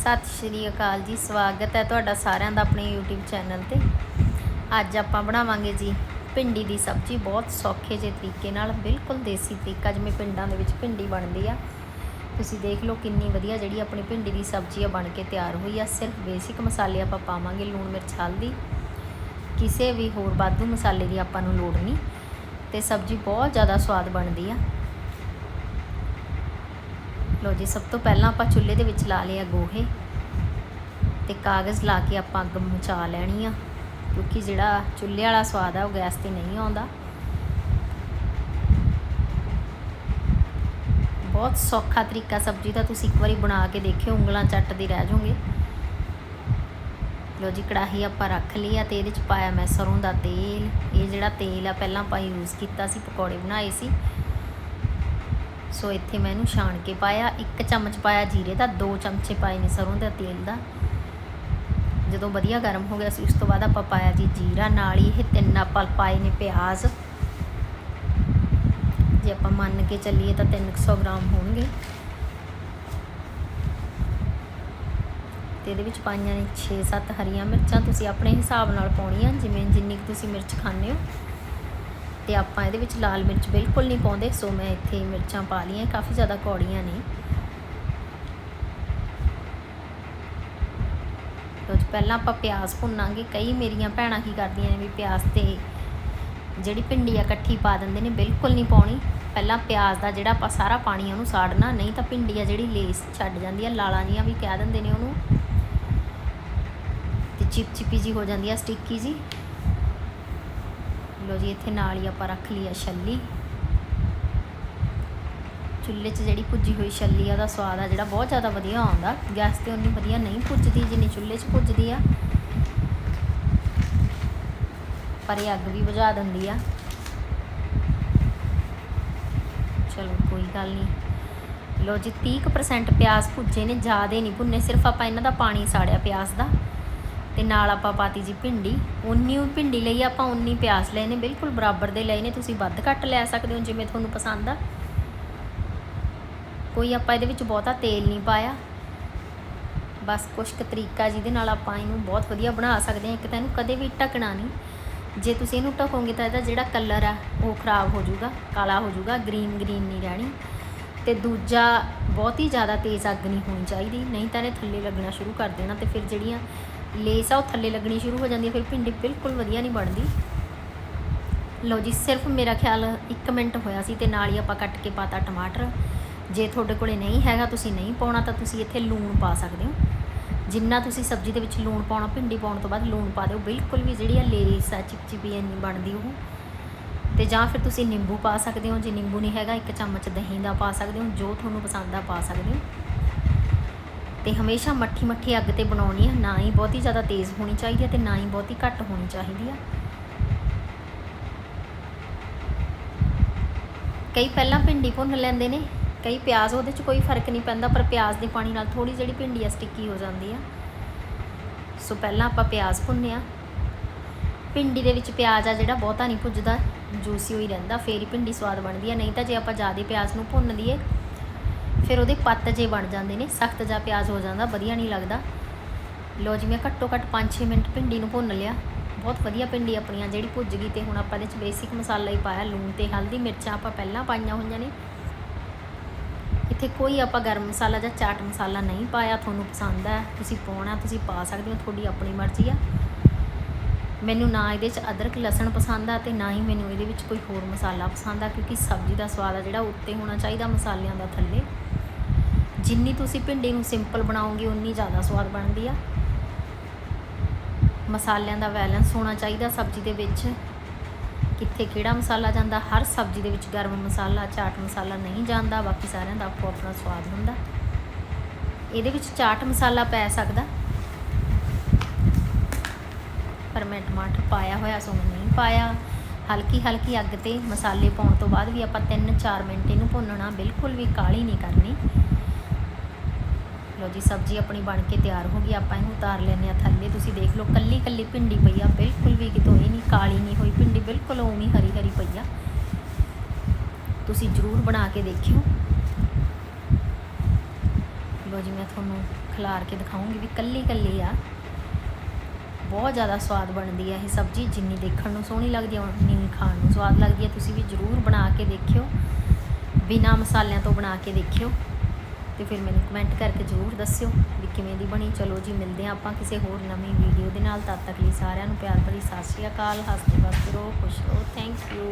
ਸਤਿ ਸ਼੍ਰੀ ਅਕਾਲ ਜੀ, ਸਵਾਗਤ ਹੈ ਤੁਹਾਡਾ ਸਾਰਿਆਂ ਦਾ ਆਪਣੇ YouTube ਚੈਨਲ ਤੇ। ਅੱਜ ਆਪਾਂ ਬਣਾਵਾਂਗੇ ਜੀ ਭਿੰਡੀ ਦੀ ਸਬਜ਼ੀ, ਬਹੁਤ ਸੌਖੇ ਜਿਹੇ ਤਰੀਕੇ ਨਾਲ, ਬਿਲਕੁਲ ਦੇਸੀ ਤਰੀਕਾ, ਜਿਵੇਂ ਪਿੰਡਾਂ ਦੇ ਵਿੱਚ ਭਿੰਡੀ ਬਣਦੀ ਆ। ਤੁਸੀਂ ਦੇਖ ਲਓ ਕਿੰਨੀ ਵਧੀਆ ਜਿਹੜੀ ਆਪਣੀ ਭਿੰਡੀ ਦੀ ਸਬਜ਼ੀ ਆ, ਬਣ ਕੇ ਤਿਆਰ ਹੋਈ ਆ। ਸਿਰਫ ਬੇਸਿਕ ਮਸਾਲੇ ਆਪਾਂ ਪਾਵਾਂਗੇ, ਲੂਣ ਮਿਰਚ, ਹਲਦੀ। ਕਿਸੇ ਵੀ ਹੋਰ ਵਾਧੂ ਮਸਾਲੇ ਦੀ ਆਪਾਂ ਨੂੰ ਲੋੜ ਨਹੀਂ। ਤੇ ਸਬਜ਼ੀ ਬਹੁਤ ਜ਼ਿਆਦਾ ਸਵਾਦ ਬਣਦੀ ਆ। ਲੋ ਜੀ, ਸਭ ਤੋਂ ਪਹਿਲਾਂ ਆਪਾਂ ਚੁੱਲ੍ਹੇ ਦੇ ਵਿੱਚ ਲਾ ਲਿਆ ਗੋਹੇ ਤੇ ਕਾਗਜ਼ ਲਾ ਕੇ ਆਪਾਂ ਅੱਗ ਮਚਾ ਲੈਣੀ ਆ, ਕਿਉਂਕਿ ਜਿਹੜਾ ਚੁੱਲ੍ਹੇ ਵਾਲਾ ਸਵਾਦ ਆ, ਉਹ ਗੈਸ ਤੇ ਨਹੀਂ ਆਉਂਦਾ। ਬਹੁਤ ਸੌਖਾ ਤਰੀਕਾ ਸਬਜ਼ੀ ਦਾ, ਤੁਸੀਂ ਇੱਕ ਵਾਰੀ ਬਣਾ ਕੇ ਦੇਖਿਓ, ਉਂਗਲਾਂ ਚੱਟਦੇ ਰਹਿ ਜਾਓਗੇ। ਲੋ ਜੀ, ਕੜਾਹੀ ਆਪਾਂ ਰੱਖ ਲਈ ਆ ਤੇ ਇਹਦੇ ਚ ਪਾਇਆ ਮੈਂ ਸਰੋਂ ਦਾ ਤੇਲ। ਇਹ ਜਿਹੜਾ ਤੇਲ ਆ, ਪਹਿਲਾਂ ਆਪਾਂ ਯੂਜ਼ ਕੀਤਾ ਸੀ, ਪਕੌੜੇ ਬਣਾਏ ਸੀ। ਸੋ ਇੱਥੇ ਮੈਂ ਇਹਨੂੰ ਛਾਣ ਕੇ ਪਾਇਆ। ਇੱਕ ਚਮਚ ਪਾਇਆ ਜੀਰੇ ਦਾ, ਦੋ ਚਮਚੇ ਪਾਏ ਨੇ ਸਰੋਂ ਦਾ ਤੇਲ ਦਾ। ਜਦੋਂ ਵਧੀਆ ਗਰਮ ਹੋ ਗਿਆ ਸੀ, ਉਸ ਤੋਂ ਬਾਅਦ ਆਪਾਂ ਪਾਇਆ ਜੀ ਜੀਰਾ, ਨਾਲ ਹੀ ਇਹ ਤਿੰਨ ਆਪਾਂ ਪਾਏ ਨੇ ਪਿਆਜ਼। ਜੇ ਆਪਾਂ ਮੰਨ ਕੇ ਚੱਲੀਏ ਤਾਂ 300 ਗ੍ਰਾਮ ਹੋਣਗੇ। ਤੇ ਇਹਦੇ ਵਿੱਚ ਪਾਈਆਂ ਨੇ 6-7 ਹਰੀਆਂ ਮਿਰਚਾਂ ਤੁਸੀਂ ਆਪਣੇ ਹਿਸਾਬ ਨਾਲ ਪਾਉਣੀਆਂ, ਜਿਵੇਂ ਜਿੰਨੀ ਕੁ ਤੁਸੀਂ ਮਿਰਚ ਖਾਂਦੇ ਹੋ। ਤੇ ਆਪਾਂ ਇਹਦੇ ਵਿੱਚ ਲਾਲ ਮਿਰਚ ਬਿਲਕੁਲ ਨਹੀਂ ਪਾਉਂਦੇ, ਸੋ ਮੈਂ ਇੱਥੇ ਮਿਰਚਾਂ ਪਾ ਲਈਆਂ, ਕਾਫੀ ਜ਼ਿਆਦਾ ਕੌੜੀਆਂ ਨੇ। ਤੋ ਪਹਿਲਾਂ ਆਪਾਂ ਪਿਆਜ਼ ਭੁੰਨਾਂਗੇ। ਕਈ ਮੇਰੀਆਂ ਭੈਣਾਂ ਕੀ ਕਰਦੀਆਂ ਨੇ ਵੀ ਪਿਆਜ਼ ਤੇ ਜਿਹੜੀ ਭਿੰਡੀ ਆ, ਇਕੱਠੀ ਪਾ ਦਿੰਦੇ ਨੇ, ਬਿਲਕੁਲ ਨਹੀਂ ਪਾਉਣੀ। ਪਹਿਲਾਂ ਪਿਆਜ਼ ਦਾ ਜਿਹੜਾ ਆਪਾਂ ਸਾਰਾ ਪਾਣੀ ਉਹਨੂੰ ਸਾੜਨਾ, ਨਹੀਂ ਤਾਂ ਭਿੰਡੀ ਆ ਜਿਹੜੀ ਲੇਸ ਛੱਡ ਜਾਂਦੀ ਆ, ਲਾਲਾਂ ਜੀਆਂ ਵੀ ਕਹਿ ਦਿੰਦੇ ਨੇ ਉਹਨੂੰ। ਤੇ ਚਿਪਚਿਪੀ ਜੀ ਹੋ ਜਾਂਦੀ ਆ, ਸਟਿੱਕੀ ਜੀ। ਲੋ ਜੀ, ਇੱਥੇ ਨਾਲ ਹੀ ਆਪਾਂ ਰੱਖ ਲਈ ਆ ਛੱਲੀ। ਚੁੱਲ੍ਹੇ 'ਚ ਜਿਹੜੀ ਭੁੱਜੀ ਹੋਈ ਛੱਲੀ ਆ, ਉਹਦਾ ਸਵਾਦ ਆ ਜਿਹੜਾ ਬਹੁਤ ਜ਼ਿਆਦਾ ਵਧੀਆ ਆਉਂਦਾ। ਗੈਸ ਤੇ ਉਨੀ ਵਧੀਆ ਨਹੀਂ ਭੁੱਜਦੀ ਜਿੰਨੀ ਚੁੱਲ੍ਹੇ 'ਚ ਭੁੱਜਦੀ ਆ। ਪਰ ਇਹ ਅੱਗ ਵੀ ਬੁਝਾ ਦਿੰਦੀ ਆ। ਚਲੋ, ਕੋਈ ਗੱਲ ਨਹੀਂ। ਲੋ ਜੀ 30% ਪਿਆਜ਼ ਭੁੱਜੇ ਨੇ, ਜ਼ਿਆਦਾ ਨਹੀਂ ਭੁੰਨੇ, ਸਿਰਫ ਆਪਾਂ ਇਹਨਾਂ ਦਾ ਪਾਣੀ ਸਾੜਿਆ ਪਿਆਜ਼ ਦਾ। ਤੇ ਨਾਲ ਆਪਾਂ ਪਾਤੀ ਜੀ ਭਿੰਡੀ। ਉਨੀ ਭਿੰਡੀ ਲਈ ਆਪਾਂ ਉਨੀ ਪਿਆਜ਼ ਲਏ ਨੇ, ਬਿਲਕੁਲ ਬਰਾਬਰ ਦੇ ਲਏ ਨੇ। ਤੁਸੀਂ ਵੱਧ ਘੱਟ ਲੈ ਸਕਦੇ ਹੋ ਜਿਵੇਂ ਤੁਹਾਨੂੰ ਪਸੰਦ ਆ। ਕੋਈ ਆਪਾਂ ਇਹਦੇ ਵਿੱਚ ਬਹੁਤਾ ਤੇਲ ਨਹੀਂ ਪਾਇਆ। ਬਸ ਕੁਛ ਕੁ ਤਰੀਕਾ ਜਿਹਦੇ ਨਾਲ ਆਪਾਂ ਇਹਨੂੰ ਬਹੁਤ ਵਧੀਆ ਬਣਾ ਸਕਦੇ ਹਾਂ। ਇੱਕ ਤਾਂ ਇਹਨੂੰ ਕਦੇ ਵੀ ਢੱਕਣਾ ਨਹੀਂ। ਜੇ ਤੁਸੀਂ ਇਹਨੂੰ ਢਕੋਗੇ ਤਾਂ ਇਹਦਾ ਜਿਹੜਾ ਕਲਰ ਆ, ਉਹ ਖਰਾਬ ਹੋ ਜਾਊਗਾ, ਕਾਲਾ ਹੋ ਜਾਊਗਾ, ਗ੍ਰੀਨ ਗ੍ਰੀਨ ਨਹੀਂ ਰਹਿਣੀ। ਤੇ ਦੂਜਾ ਬਹੁਤ ਹੀ ਜ਼ਿਆਦਾ ਤੇਜ਼ ਅੱਗ ਨਹੀਂ ਹੋਣੀ ਚਾਹੀਦੀ। ਨਹੀਂ ਤਾਂ ਇਹ ਥੱਲੇ ਲੱਗਣਾ ਸ਼ੁਰੂ ਕਰ ਦੇਣਾ ਤੇ ਫਿਰ ਜਿਹੜੀਆਂ ਲੇਸ ਆ, ਉਹ ਥੱਲੇ ਲੱਗਣੀ ਸ਼ੁਰੂ ਹੋ ਜਾਂਦੀ ਹੈ ਫਿਰ ਭਿੰਡੀ ਬਿਲਕੁਲ ਵਧੀਆ ਨਹੀਂ ਬਣਦੀ। ਲਓ ਜੀ, ਸਿਰਫ ਮੇਰਾ ਖਿਆਲ 1 ਮਿੰਟ ਹੋਇਆ ਸੀ ਤੇ ਨਾਲ ਹੀ ਆਪਾਂ ਕੱਟ ਕੇ ਪਾਤਾ ਟਮਾਟਰ। ਜੇ ਤੁਹਾਡੇ ਕੋਲੇ ਨਹੀਂ ਹੈਗਾ, ਤੁਸੀਂ ਨਹੀਂ ਪਾਉਣਾ, ਤਾਂ ਤੁਸੀਂ ਇੱਥੇ ਲੂਣ ਪਾ ਸਕਦੇ ਹੋ। ਜਿੰਨਾ ਤੁਸੀਂ ਸਬਜ਼ੀ ਦੇ ਵਿੱਚ ਲੂਣ ਪਾਉਣਾ, ਭਿੰਡੀ ਪਾਉਣ ਤੋਂ ਬਾਅਦ ਲੂਣ ਪਾ ਦਿਓ। ਬਿਲਕੁਲ ਵੀ ਜਿਹੜੀ ਆ ਲੇਸ ਆ, ਚਿਪਚਿਪੀ ਨਹੀਂ ਬਣਦੀ ਉਹ। ਤੇ ਜਾਂ ਫਿਰ ਤੁਸੀਂ ਨਿੰਬੂ ਪਾ ਸਕਦੇ ਹੋ। ਜੇ ਨਿੰਬੂ ਨਹੀਂ ਹੈਗਾ, ਇੱਕ ਚਮਚ ਦਹੀਂ ਦਾ ਪਾ ਸਕਦੇ ਹੋ। ਜੋ ਤੁਹਾਨੂੰ ਪਸੰਦ ਆ, ਪਾ ਸਕਦੇ ਹੋ। ਤੇ ਹਮੇਸ਼ਾ ਮੱਠੀ ਮੱਠੀ ਅੱਗ ਤੇ ਬਣਾਉਣੀ ਹੈ ਨਾ ਹੀ ਬਹੁਤੀ ਜ਼ਿਆਦਾ ਤੇਜ਼ ਹੋਣੀ ਚਾਹੀਦੀ ਹੈ ਤੇ ਨਾ ਹੀ ਬਹੁਤੀ ਘੱਟ ਹੋਣੀ ਚਾਹੀਦੀ ਆ। ਕਈ ਪਹਿਲਾਂ ਭਿੰਡੀ ਭੁੰਨ ਲੈਂਦੇ ਨੇ, ਕਈ ਪਿਆਜ਼, ਉਹਦੇ 'ਚ ਕੋਈ ਫ਼ਰਕ ਨਹੀਂ ਪੈਂਦਾ, ਪਰ ਪਿਆਜ਼ ਦੇ ਪਾਣੀ ਨਾਲ ਥੋੜੀ ਜਿਹੜੀ ਭਿੰਡੀ ਆ ਸਟਿੱਕੀ ਹੋ ਜਾਂਦੀ ਆ। ਸੋ ਪਹਿਲਾਂ ਆਪਾਂ ਪਿਆਜ਼ ਭੁੰਨਿਆ। ਭਿੰਡੀ ਦੇ ਵਿੱਚ ਪਿਆਜ਼ ਆ ਜਿਹੜਾ, ਬਹੁਤਾ ਨਹੀਂ ਭੁੱਜਦਾ, ਜੂਸੀ ਹੋਈ ਰਹਿੰਦਾ, ਫੇਰ ਹੀ ਭਿੰਡੀ ਸਵਾਦ ਬਣਦੀ ਆ। ਨਹੀਂ ਤਾਂ ਜੇ ਆਪਾਂ ਜ਼ਿਆਦਾ ਪਿਆਜ਼ ਨੂੰ ਭੁੰਨ ਲਈਏ ਫਿਰ ਉਹਦੇ ਪੱਤ ਜੇ ਬਣ ਜਾਂਦੇ ਨੇ, ਸਖਤ ਜਾਂ ਪਿਆਜ਼ ਹੋ ਜਾਂਦਾ, ਵਧੀਆ ਨਹੀਂ ਲੱਗਦਾ। ਲੋ ਜੀ, ਮੈਂ ਘੱਟੋ ਘੱਟ 5-6 ਮਿੰਟ ਭਿੰਡੀ ਨੂੰ ਭੁੰਨ ਲਿਆ। ਬਹੁਤ ਵਧੀਆ ਭਿੰਡੀ ਆਪਣੀਆਂ ਜਿਹੜੀ ਭੁੱਜ ਗਈ ਤੇ ਹੁਣ ਆਪਾਂ ਇਹਦੇ ਚ ਬੇਸਿਕ ਮਸਾਲਾ ਹੀ ਪਾਇਆ, ਲੂਣ ਤੇ ਹਲਦੀ, ਮਿਰਚਾਂ ਆਪਾਂ ਪਹਿਲਾਂ ਪਾਈਆਂ ਹੋਈਆਂ ਨੇ। ਇੱਥੇ ਕੋਈ ਆਪਾਂ ਗਰਮ ਮਸਾਲਾ ਜਾਂ ਚਾਟ ਮਸਾਲਾ ਨਹੀਂ ਪਾਇਆ, ਤੁਹਾਨੂੰ ਪਸੰਦ ਹੈ ਤੁਸੀਂ ਪਾਉਣਾ, ਤੁਸੀਂ ਪਾ ਸਕਦੇ ਹੋ, ਤੁਹਾਡੀ ਆਪਣੀ ਮਰਜ਼ੀ ਆ। ਮੈਨੂੰ ਨਾ ਇਹਦੇ 'ਚ ਅਦਰਕ, ਲਸਣ ਪਸੰਦ ਆ ਤੇ ਨਾ ਹੀ ਮੈਨੂੰ ਇਹਦੇ ਵਿੱਚ ਕੋਈ ਹੋਰ ਮਸਾਲਾ ਪਸੰਦ ਆ, ਕਿਉਂਕਿ ਸਬਜ਼ੀ ਦਾ ਸਵਾਦ ਆ ਜਿਹੜਾ, ਉੱਤੇ ਹੋਣਾ ਚਾਹੀਦਾ ਮਸਾਲਿਆਂ ਦਾ ਥੱਲੇ। ਜਿੰਨੀ ਤੁਸੀਂ ਭਿੰਡੀ ਨੂੰ ਸਿੰਪਲ ਬਣਾਓਗੇ, ਉਨੀ ਜ਼ਿਆਦਾ ਸਵਾਦ ਬਣਦੀ ਆ। ਮਸਾਲਿਆਂ ਦਾ ਬੈਲੈਂਸ ਹੋਣਾ ਚਾਹੀਦਾ ਸਬਜ਼ੀ ਦੇ ਵਿੱਚ। ਕਿੱਥੇ ਕਿਹੜਾ ਮਸਾਲਾ ਜਾਂਦਾ, ਹਰ ਸਬਜ਼ੀ ਦੇ ਵਿੱਚ ਗਰਮ ਮਸਾਲਾ, ਚਾਟ ਮਸਾਲਾ ਨਹੀਂ ਜਾਂਦਾ, ਬਾਕੀ ਸਾਰਿਆਂ ਦਾ ਆਪੋ ਆਪਣਾ ਸਵਾਦ ਹੁੰਦਾ। ਇਹਦੇ ਵਿੱਚ ਚਾਟ ਮਸਾਲਾ ਪੈ ਸਕਦਾ। ਪਰ ਮੈਂ ਟਮਾਟਰ ਪਾਇਆ ਹੋਇਆ, ਸੋ ਮੈਂ ਨਹੀਂ ਪਾਇਆ। ਹਲਕੀ ਹਲਕੀ ਅੱਗ ਤੇ ਮਸਾਲੇ ਪਾਉਣ ਤੋਂ ਬਾਅਦ ਵੀ ਆਪਾਂ 3-4 ਮਿੰਟ ਇਹਨੂੰ ਭੁੰਨਣਾ ਬਿਲਕੁਲ ਵੀ ਕਾਲੀ ਨਹੀਂ ਕਰਨੀ। ਲਓ ਜੀ, ਸਬਜ਼ੀ ਆਪਣੀ ਬਣ ਕੇ ਤਿਆਰ ਹੋ ਗਈ, ਆਪਾਂ ਇਹਨੂੰ ਉਤਾਰ ਲੈਂਦੇ ਆ ਥੱਲੇ। ਤੁਸੀਂ ਦੇਖ ਲਓ ਕੱਲੀ ਕੱਲੀ ਭਿੰਡੀ ਪਈ ਆ, ਬਿਲਕੁਲ ਵੀ ਕਿਤੋਂ ਹੀ ਨਹੀਂ, ਕਾਲੀ ਨਹੀਂ ਹੋਈ ਭਿੰਡੀ, ਬਿਲਕੁਲ ਉਵੇਂ ਹਰੀ ਹਰੀ ਪਈ ਆ। ਤੁਸੀਂ ਜ਼ਰੂਰ ਬਣਾ ਕੇ ਦੇਖਿਓ। ਲਓ ਜੀ, ਮੈਂ ਤੁਹਾਨੂੰ ਖਿਲਾਰ ਕੇ ਦਿਖਾਉਂਗੀ ਵੀ ਕੱਲੀ ਕੱਲੀ ਆ। ਬਹੁਤ ਜ਼ਿਆਦਾ ਸਵਾਦ ਬਣਦੀ ਹੈ ਇਹ ਸਬਜ਼ੀ, ਜਿੰਨੀ ਦੇਖਣ ਨੂੰ ਸੋਹਣੀ ਲੱਗਦੀ ਹੈ ਉਨੀ ਖਾਣ ਨੂੰ ਸਵਾਦ ਲੱਗਦੀ ਹੈ ਤੁਸੀਂ ਵੀ ਜ਼ਰੂਰ ਬਣਾ ਕੇ ਦੇਖਿਓ। ਬਿਨਾ ਮਸਾਲਿਆਂ ਤੋਂ ਬਣਾ ਕੇ ਦੇਖਿਓ। ਤੇ ਫਿਰ ਮੈਨੂੰ ਕਮੈਂਟ ਕਰਕੇ ਜ਼ਰੂਰ ਦੱਸਿਓ ਵੀ ਕਿਵੇਂ ਦੀ ਬਣੀ। ਚਲੋ ਜੀ, ਮਿਲਦੇ ਹਾਂ ਆਪਾਂ ਕਿਸੇ ਹੋਰ ਨਵੀਂ ਵੀਡੀਓ ਦੇ ਨਾਲ। ਤਦ ਤੱਕ ਲਈ ਸਾਰਿਆਂ ਨੂੰ ਪਿਆਰ ਭਰੀ ਸਤਿ ਸ਼੍ਰੀ ਅਕਾਲ। ਹੱਸਦੇ ਵਸਦੇ ਰਹੋ, ਖੁਸ਼ ਰਹੋ। Thank you